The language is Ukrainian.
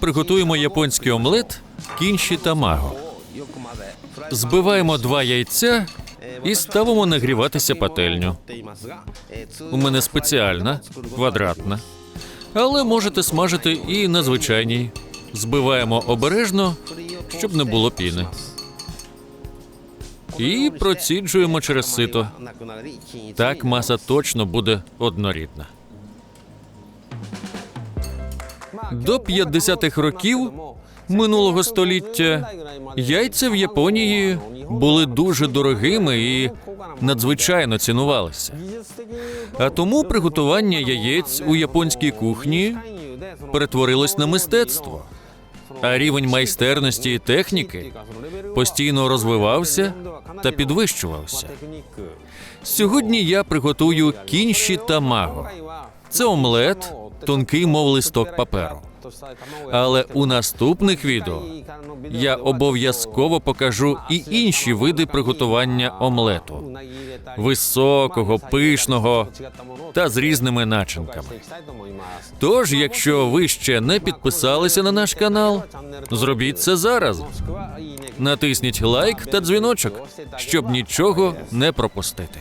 Приготуємо японський омлет кінші тамаго. Збиваємо два яйця і ставимо нагріватися пательню. У мене спеціальна, квадратна. Але можете смажити і на звичайній. Збиваємо обережно, щоб не було піни. І проціджуємо через сито. Так маса точно буде однорідна. До 50-х років минулого століття яйця в Японії були дуже дорогими і надзвичайно цінувалися. А тому приготування яєць у японській кухні перетворилось на мистецтво. А рівень майстерності і техніки постійно розвивався та підвищувався. Сьогодні я приготую кінші тамаго. Це омлет, тонкий мов листок паперу. Але у наступних відео я обов'язково покажу і інші види приготування омлету високого, пишного та з різними начинками. Тож, якщо ви ще не підписалися на наш канал, зробіть це зараз. Натисніть лайк та дзвіночок, щоб нічого не пропустити.